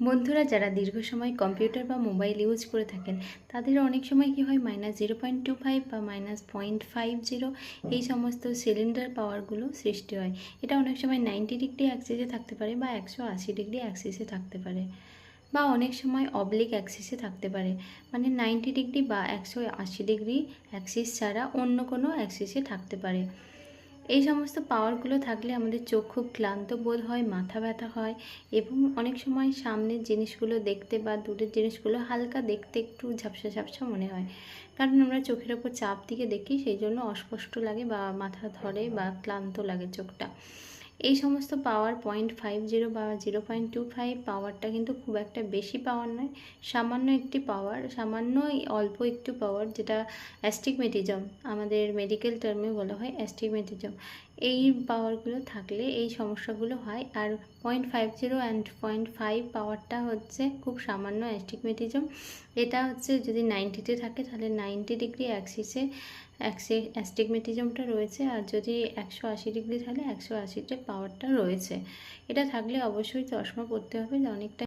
বন্ধুরা, যারা দীর্ঘ সময় কম্পিউটার বা মোবাইল ইউজ করে থাকেন, তাদের অনেক সময় কী হয় minus zero point two five বা মাইনাস পয়েন্ট ফাইভ জিরো এই সমস্ত সিলিন্ডার পাওয়ারগুলো সৃষ্টি হয়। এটা অনেক সময় নাইনটি ডিগ্রি অ্যাক্সিসে থাকতে পারে বা একশো আশি ডিগ্রি অ্যাক্সিসে থাকতে পারে বা অনেক সময় অবলিক অ্যাক্সিসে থাকতে পারে। মানে নাইনটি ডিগ্রি বা একশো আশি ডিগ্রি অ্যাক্সিস ছাড়া অন্য কোনো অ্যাক্সিসে থাকতে পারে। এই সমস্ত পাওয়ারগুলো থাকলে আমাদের চোখ খুব ক্লান্ত বোধ হয়, মাথা ব্যথা হয় এবং অনেক সময় সামনের জিনিসগুলো দেখতে বা দূরের জিনিসগুলো হালকা দেখতে একটু ঝাপসা ঝাপসা মনে হয়। কারণ আমরা চোখের ওপর চাপ দিকে দেখি, সেই জন্য অস্পষ্ট লাগে বা মাথা ধরে বা ক্লান্ত লাগে চোখটা। এই সমস্ত পাওয়ার পয়েন্ট ফাইভ জিরো বা জিরো পয়েন্ট টু ফাইভ পাওয়ারটা কিন্তু খুব একটা বেশি পাওয়ার নয়। সামান্য একটি পাওয়ার সামান্য অল্প একটু পাওয়ার যেটা অ্যাস্টিগমেটিজম আমাদের মেডিকেল টার্মে বলা হয় অ্যাস্টিগমেটিজম এই পাওয়ারগুলো থাকলে এই সমস্যাগুলো হয়। আর point five zero and point five পাওয়ারটা হচ্ছে খুব সামান্য অ্যাস্টিগমেটিজম এটা হচ্ছে যদি নাইনটিতে থাকে তাহলে নাইনটি ডিগ্রি অ্যাক্সিসে অ্যাক্সি অ্যাস্টিগমেটিজমটা রয়েছে। আর যদি একশো আশি ডিগ্রি তাহলে একশো আশিতে পাওয়ারটা রয়েছে। এটা থাকলে অবশ্যই চশমা পরতে হবে অনেকটা